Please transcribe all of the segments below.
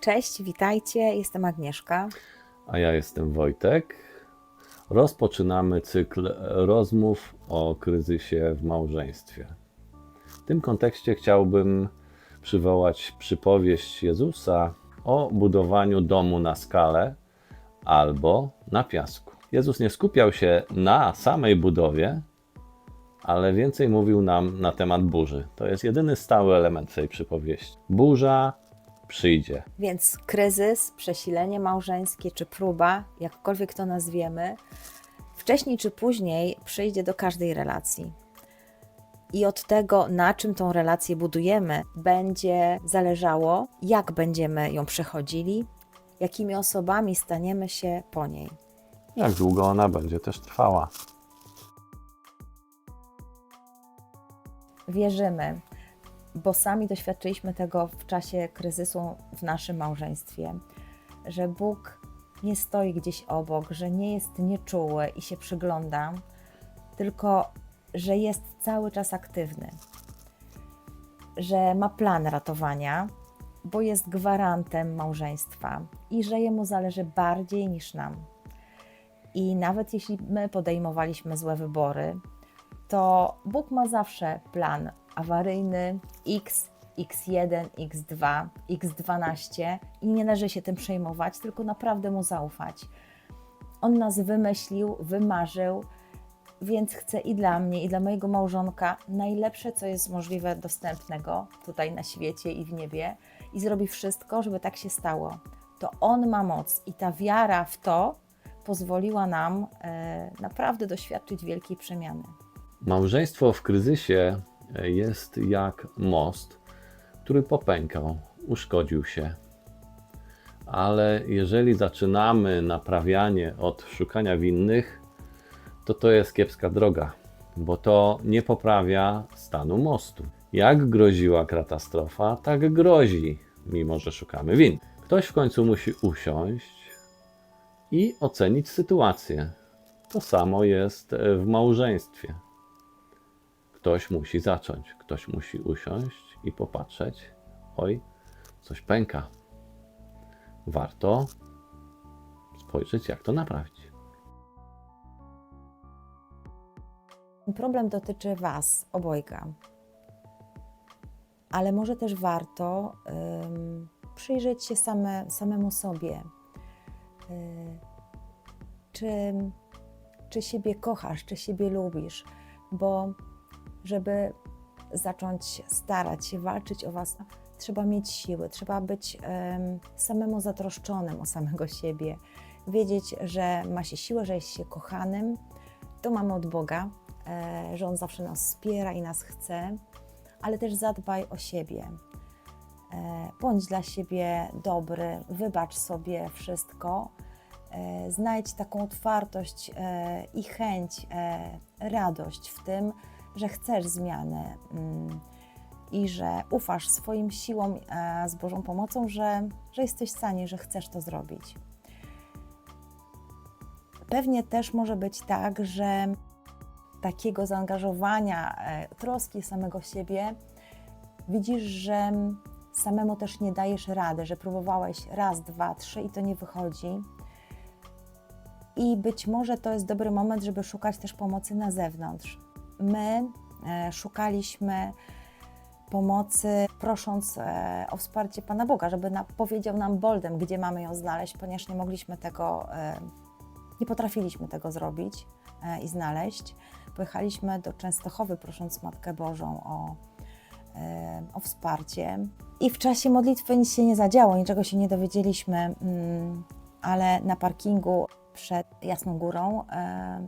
Cześć, witajcie, jestem Agnieszka. A ja jestem Wojtek. Rozpoczynamy cykl rozmów o kryzysie w małżeństwie. W tym kontekście chciałbym przywołać przypowieść Jezusa o budowaniu domu na skalę albo na piasku. Jezus nie skupiał się na samej budowie, ale więcej mówił nam na temat burzy. To jest jedyny stały element tej przypowieści. Burza przyjdzie. Więc kryzys, przesilenie małżeńskie czy próba, jakkolwiek to nazwiemy, wcześniej czy później przyjdzie do każdej relacji. I od tego, na czym tą relację budujemy, będzie zależało, jak będziemy ją przechodzili, jakimi osobami staniemy się po niej. Jak długo ona będzie też trwała. Wierzymy, bo sami doświadczyliśmy tego w czasie kryzysu w naszym małżeństwie, że Bóg nie stoi gdzieś obok, że nie jest nieczuły i się przygląda, tylko że jest cały czas aktywny, że ma plan ratowania, bo jest gwarantem małżeństwa i że jemu zależy bardziej niż nam. I nawet jeśli my podejmowaliśmy złe wybory, to Bóg ma zawsze plan awaryjny X, X1, X2, X12 i nie należy się tym przejmować, tylko naprawdę mu zaufać. On nas wymyślił, wymarzył, więc chce i dla mnie, i dla mojego małżonka najlepsze, co jest możliwe dostępnego tutaj na świecie i w niebie, i zrobi wszystko, żeby tak się stało. To on ma moc i ta wiara w to pozwoliła nam e, naprawdę doświadczyć wielkiej przemiany. Małżeństwo w kryzysie jest jak most, który popękał, uszkodził się. Ale jeżeli zaczynamy naprawianie od szukania winnych, to to jest kiepska droga, bo to nie poprawia stanu mostu. Jak groziła katastrofa, tak grozi, mimo że szukamy win. Ktoś w końcu musi usiąść i ocenić sytuację. To samo jest w małżeństwie. Ktoś musi zacząć, ktoś musi usiąść i popatrzeć. Oj, coś pęka. Warto spojrzeć, jak to naprawić. Problem dotyczy Was, obojga. Ale może też warto przyjrzeć się same, samemu sobie. Y, czy, czy siebie kochasz, czy siebie lubisz? Bo żeby zacząć starać się walczyć o Was, trzeba mieć siły, trzeba być ym, samemu zatroszczonym o samego siebie. Wiedzieć, że ma się siłę, że jest się kochanym. To mamy od Boga, e, że On zawsze nas wspiera i nas chce, ale też zadbaj o siebie. E, bądź dla siebie dobry, wybacz sobie wszystko. E, znajdź taką otwartość e, i chęć, e, radość w tym, że chcesz zmiany mm, i że ufasz swoim siłom e, z Bożą pomocą, że, że jesteś w stanie, że chcesz to zrobić. Pewnie też może być tak, że takiego zaangażowania, e, troski samego siebie, widzisz, że samemu też nie dajesz rady, że próbowałeś raz, dwa, trzy i to nie wychodzi. I być może to jest dobry moment, żeby szukać też pomocy na zewnątrz. My e, szukaliśmy pomocy, prosząc e, o wsparcie Pana Boga, żeby powiedział nam boldem, gdzie mamy ją znaleźć, ponieważ nie mogliśmy tego, e, nie potrafiliśmy tego zrobić i znaleźć. Pojechaliśmy do Częstochowy, prosząc Matkę Bożą o, o wsparcie. I w czasie modlitwy nic się nie zadziało, niczego się nie dowiedzieliśmy, mm, ale na parkingu przed Jasną Górą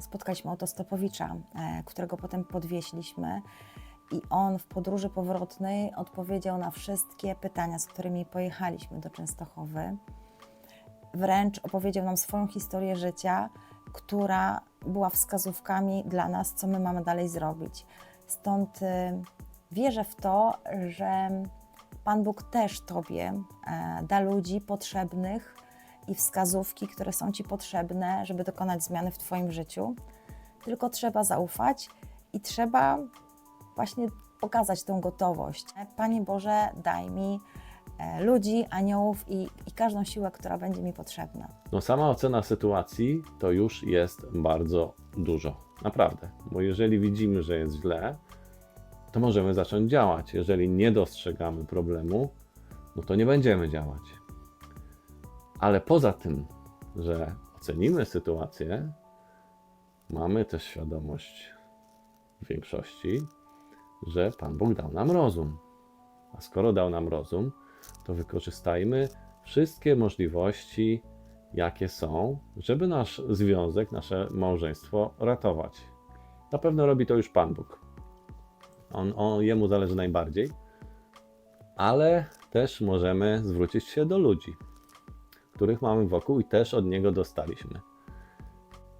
spotkaliśmy autostopowicza, którego potem podwieźliśmy. I on w podróży powrotnej odpowiedział na wszystkie pytania, z którymi pojechaliśmy do Częstochowy. Wręcz opowiedział nam swoją historię życia, która była wskazówkami dla nas, co my mamy dalej zrobić. Stąd y, wierzę w to, że Pan Bóg też Tobie e, da ludzi potrzebnych i wskazówki, które są Ci potrzebne, żeby dokonać zmiany w Twoim życiu. Tylko trzeba zaufać i trzeba właśnie pokazać tą gotowość. Panie Boże, daj mi e, ludzi, aniołów i, i każdą siłę, która będzie mi potrzebna. No sama ocena sytuacji to już jest bardzo dużo. Naprawdę. Bo jeżeli widzimy, że jest źle, to możemy zacząć działać. Jeżeli nie dostrzegamy problemu, no to nie będziemy działać. Ale poza tym, że ocenimy sytuację, mamy też świadomość w większości, że Pan Bóg dał nam rozum. A skoro dał nam rozum, to wykorzystajmy wszystkie możliwości, jakie są, żeby nasz związek, nasze małżeństwo ratować. Na pewno robi to już Pan Bóg. On, on, jemu zależy najbardziej, ale też możemy zwrócić się do ludzi, których mamy wokół i też od niego dostaliśmy.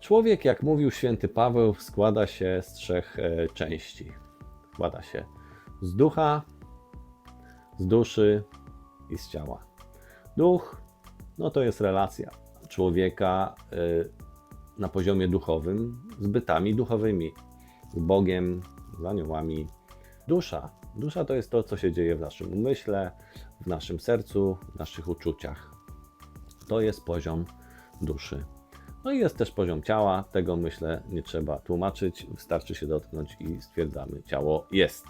Człowiek, jak mówił święty Paweł, składa się z trzech e, części. Składa się z ducha, z duszy i z ciała. Duch, no to jest relacja człowieka y, na poziomie duchowym z bytami duchowymi, z Bogiem, z aniołami. Dusza. Dusza to jest to, co się dzieje w naszym umyśle, w naszym sercu, w naszych uczuciach. To jest poziom duszy. No i jest też poziom ciała, tego myślę nie trzeba tłumaczyć, wystarczy się dotknąć i stwierdzamy, ciało jest.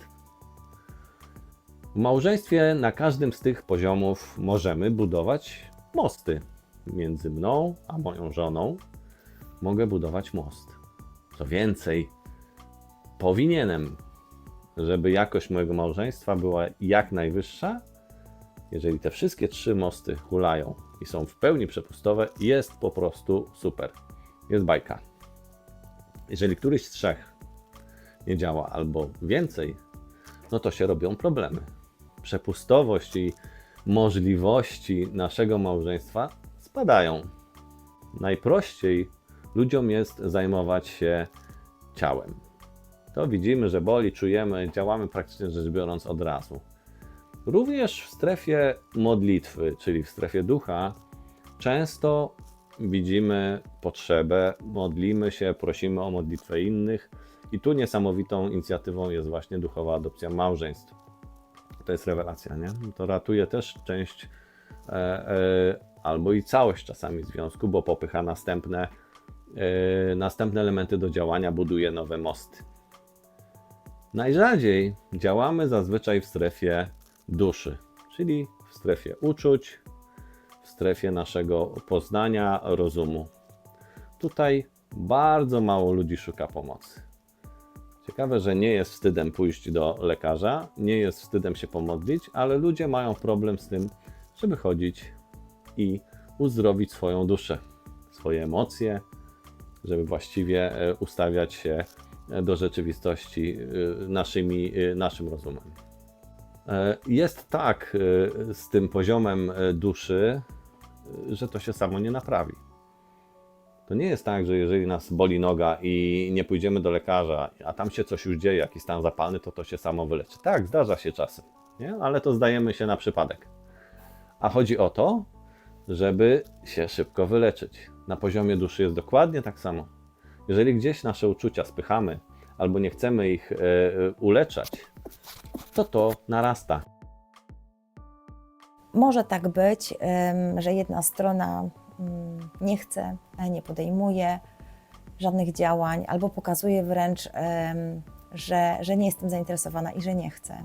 W małżeństwie na każdym z tych poziomów możemy budować mosty. Między mną a moją żoną mogę budować most. Co więcej, powinienem, żeby jakość mojego małżeństwa była jak najwyższa, jeżeli te wszystkie trzy mosty hulają i są w pełni przepustowe, jest po prostu super. Jest bajka. Jeżeli któryś z trzech nie działa albo więcej, no to się robią problemy. Przepustowość i możliwości naszego małżeństwa spadają. Najprościej ludziom jest zajmować się ciałem. To widzimy, że boli, czujemy, działamy praktycznie rzecz biorąc od razu. Również w strefie modlitwy, czyli w strefie ducha, często widzimy potrzebę, modlimy się, prosimy o modlitwę innych, i tu niesamowitą inicjatywą jest właśnie duchowa adopcja małżeństw. To jest rewelacja, nie? To ratuje też część e, e, albo i całość czasami związku, bo popycha następne, e, następne elementy do działania, buduje nowe mosty. Najrzadziej działamy zazwyczaj w strefie duszy, czyli w strefie uczuć, w strefie naszego poznania, rozumu. Tutaj bardzo mało ludzi szuka pomocy. Ciekawe, że nie jest wstydem pójść do lekarza, nie jest wstydem się pomodlić, ale ludzie mają problem z tym, żeby chodzić i uzdrowić swoją duszę, swoje emocje, żeby właściwie e, ustawiać się e, do rzeczywistości e, naszymi, naszym rozumem. Jest tak z tym poziomem duszy, że to się samo nie naprawi. To nie jest tak, że jeżeli nas boli noga i nie pójdziemy do lekarza, a tam się coś już dzieje, jakiś stan zapalny, to to się samo wyleczy. Tak, zdarza się czasem, nie? ale to zdajemy się na przypadek. A chodzi o to, żeby się szybko wyleczyć. Na poziomie duszy jest dokładnie tak samo. Jeżeli gdzieś nasze uczucia spychamy albo nie chcemy ich e, uleczać, to to narasta. Może tak być, że jedna strona mm, nie chce, e, nie podejmuje żadnych działań, albo pokazuje wręcz, że, że nie jestem zainteresowana i że nie chcę. E,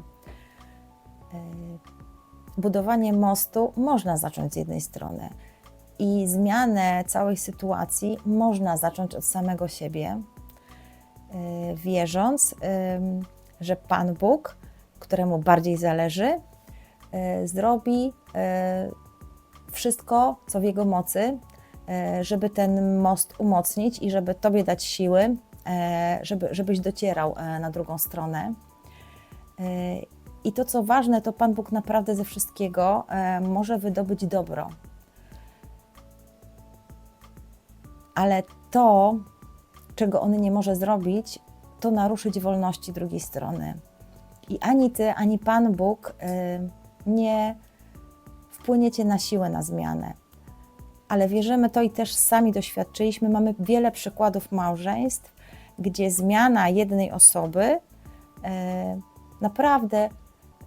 Budowanie mostu można zacząć z jednej strony i zmianę całej sytuacji można zacząć od samego siebie, e, wierząc, że Pan Bóg, któremu bardziej zależy, e, zrobi e, wszystko, co w jego mocy, e, żeby ten most umocnić i żeby Tobie dać siły, żeby, żebyś docierał na drugą stronę. I to, co ważne, to Pan Bóg naprawdę ze wszystkiego może wydobyć dobro. Ale to, czego On nie może zrobić, to naruszyć wolności drugiej strony. I ani Ty, ani Pan Bóg e, nie wpłyniecie na siłę na zmianę. Ale wierzymy to i też sami doświadczyliśmy. Mamy wiele przykładów małżeństw, gdzie zmiana jednej osoby e, naprawdę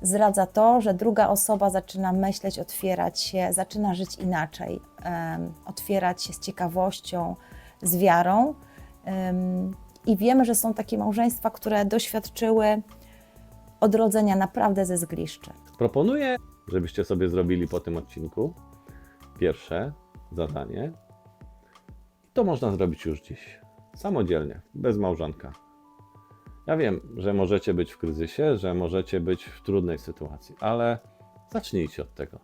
zdradza to, że druga osoba zaczyna myśleć, otwierać się, zaczyna żyć inaczej, otwierać się z ciekawością, z wiarą. I wiemy, że są takie małżeństwa, które doświadczyły odrodzenia naprawdę ze zgliszczy. Proponuję, żebyście sobie zrobili po tym odcinku pierwsze zadanie. To można zrobić już dziś, samodzielnie, bez małżonka. Ja wiem, że możecie być w kryzysie, że możecie być w trudnej sytuacji, ale zacznijcie od tego.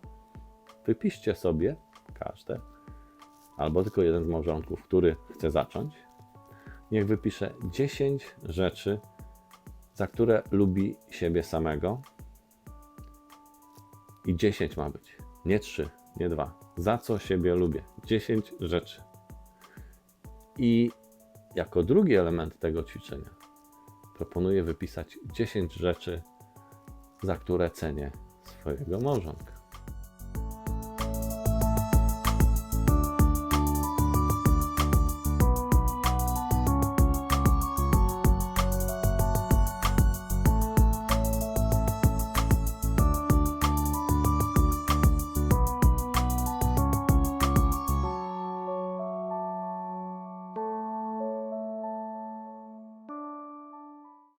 Wypiszcie sobie każde, albo tylko jeden z małżonków, który chce zacząć. Niech wypisze 10 rzeczy, za które lubi siebie samego, i 10 ma być. Nie 3, nie 2. Za co siebie lubię? 10 rzeczy. I jako drugi element tego ćwiczenia proponuję wypisać 10 rzeczy, za które cenię swojego małżonka.